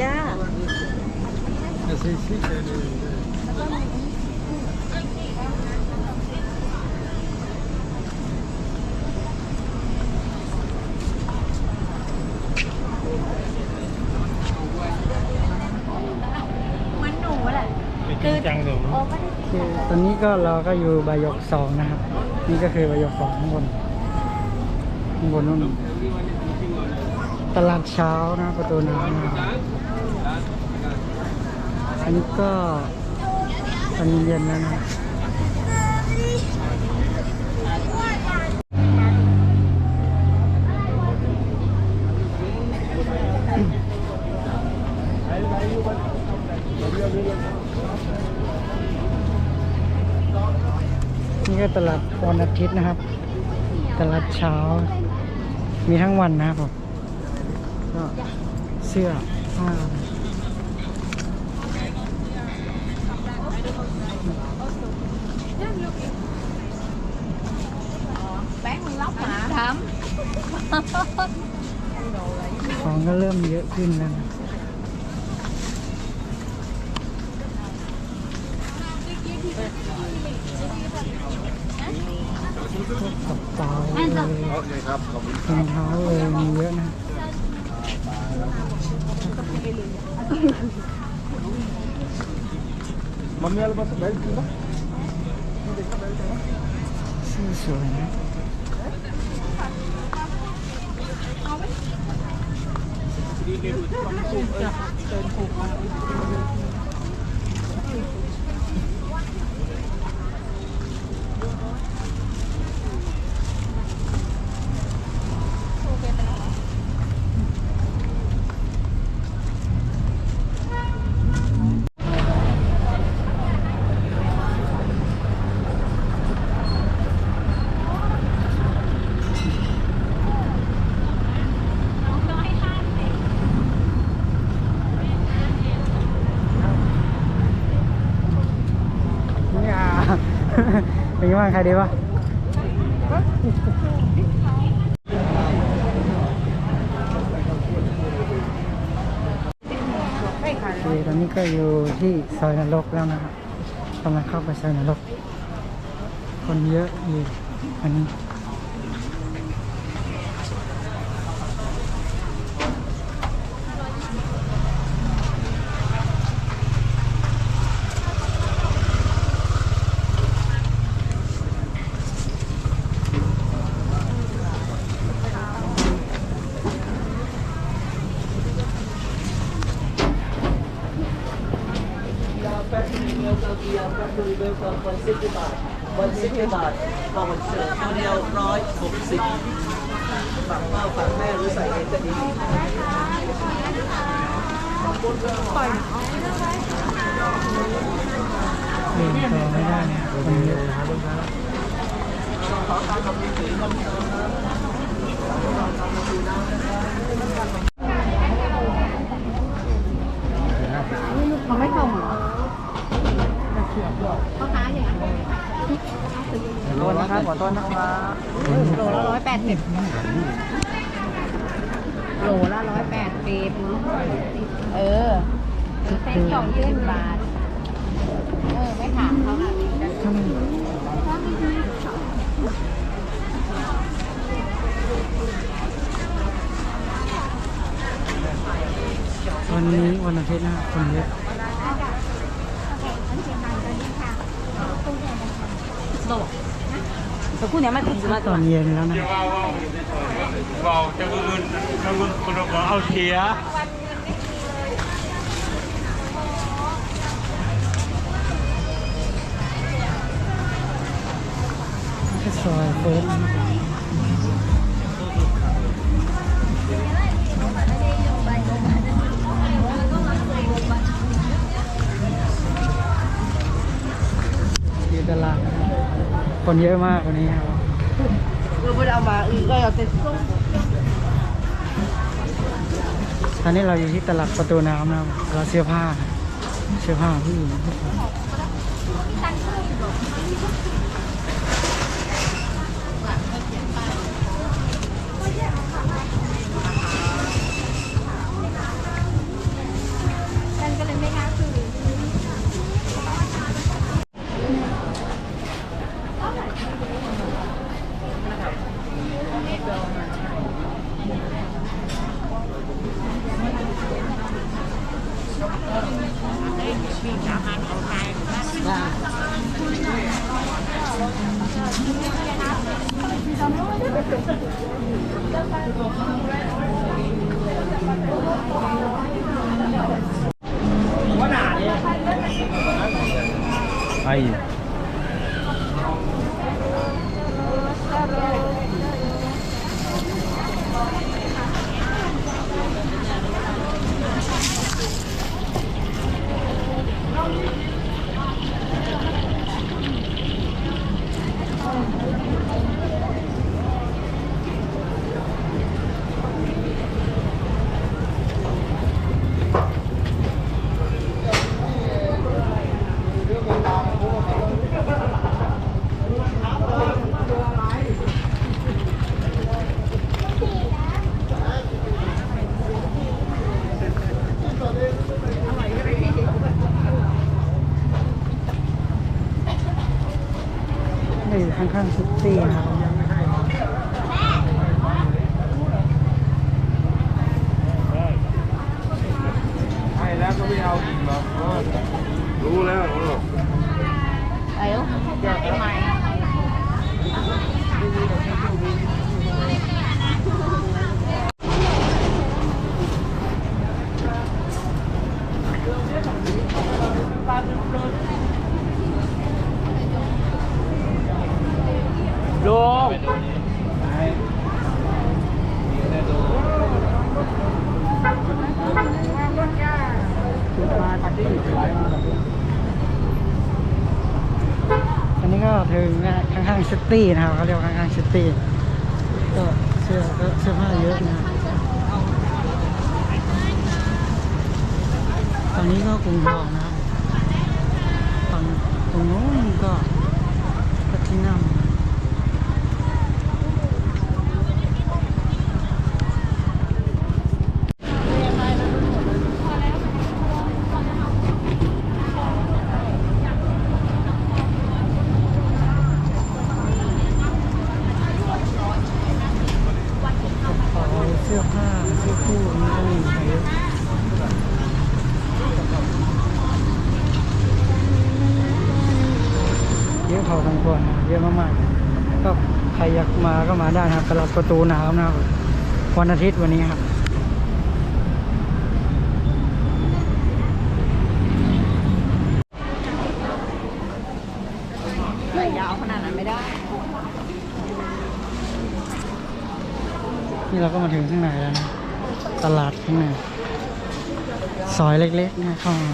ย่า เหมือนหนูแหละ จริงจังหนู โอ้ไม่ได้ ค ตอนนี้ก็เราก็อยู่บายกสองนะครับ นี่ก็คือบายกสองข้างบนข้างบนนู่นตลาดเช้านะประตูน้ำนะครับอันนี้ก็ตอนเย็นแล้วนะ นี่ก็ตลาดวันอาทิตย์นะครับ ตลาดเช้า มีทั้งวันนะครับผมก็เสื้อผ้าแป้งมึงล็อกหมาทของก็เริ่มเยอะขึ้นแล้วนะ กับเป๋าเลยรองเท้าเลยมีเยอะนะ मम्मी वाला बस बेल्ट थी ना เสื้อสวยนะ บ้างใครดีวะโอเคตอนนี้ก็อยู่ที่ซอยนรกแล้วนะครับกำลังเข้าไปซอยนรก คนเยอะอยู่อันนี้ วันสิบบาทต่อวันเชิญตัวเดียวร้อยหกสิบฝากพ่อฝากแม่หรือใส่เองก็ดีเดินต่อไม่ได้นะคนเยอะำเขาไม่ส่งเหรอ พ่อค้าอย่างนั้นขอโทษนะครับขอโทษนะครับโลละร้อยแปดสิบโลละร้อยแปดสิบเออเส้นสองยี่สิบบาท เออ ไม่ถามเขาค่ะวันนี้วันอาทิตย์นะคนเยอะ แต่คู่เนี้ยมันถึงมาตอนเย็นแล้วนะ vào cho cái gân cho gân con nó có ao thía ตอยเฟิร์สอยู่ คนเยอะมากวันนี้ครับเราไม่ได้เอามาอีกก็เอาแต่ส้มตอนนี้เราอยู่ที่ตลาดประตูน้ำนะครับเราเสื้อผ้า เสื้อผ้าผู้หญิงผู้ชายไอ้ นี่อยู่ข้างๆซิตี้นะครับ ไอ้แล้วก็ไม่เอาอีกหรอกรู้แล้วรู้หรอก ไปแล้วไอ้ไม้ โดม อันนี้ก็ถึงข้างๆซิตี้นะครับเขาเรียกว่าข้างๆซิตี้ก็เสื้อก็เสื้อผ้าเยอะนะตอนนี้ก็กรุงทองนะครับฝั่งตรงโน้นก็พัทินัม กระเป๋าเสื้อผ้าเสื้อคู่นี่ก็มีเยอะเยอะพอสมควรนะครับเยอะมากๆก็ใครอยากมาก็มาได้นะครับตลาด ประตูน้ำนะครับวันอาทิตย์วันนี้ครับใส่ยาวขนาดนั้นไม่ได้ นี่เราก็มาถึงข้างในแล้วนะ ตลาดข้างในซอยเล็กๆนะเข้ามา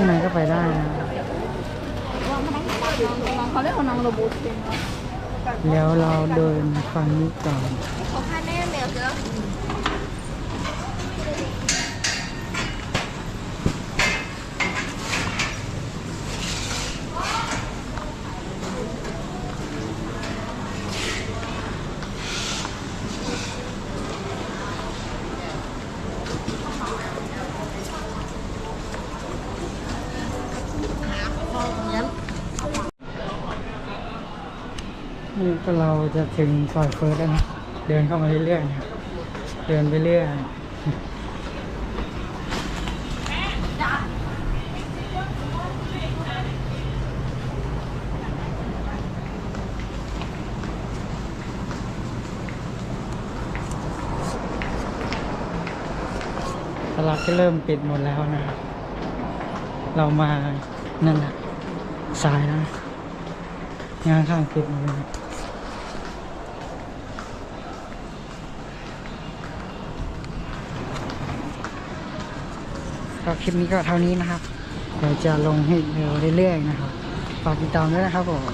ข้างในก็ไปได้นะเขาเรียกว่าน้องโรบูสเป็นแล้วเราเดินฝั่งนี้ก่อน เขาพาแม่แมวเสือนี่ก็เราจะถึงซอยเฟิร์สแล้วนะ เดินเข้ามาเรื่อยๆนะครับเดินไปเรื่อยตลาดก็เริ่มปิดหมดแล้วนะ เรามานั่นแหละสายนะงานข้างปิดหมดเลย ก็คลิปนี้ก็เท่านี้นะครับเดี๋ยวจะลงให้เร็วเรื่อยๆนะครับ ฝากติดตามด้วยนะครับผม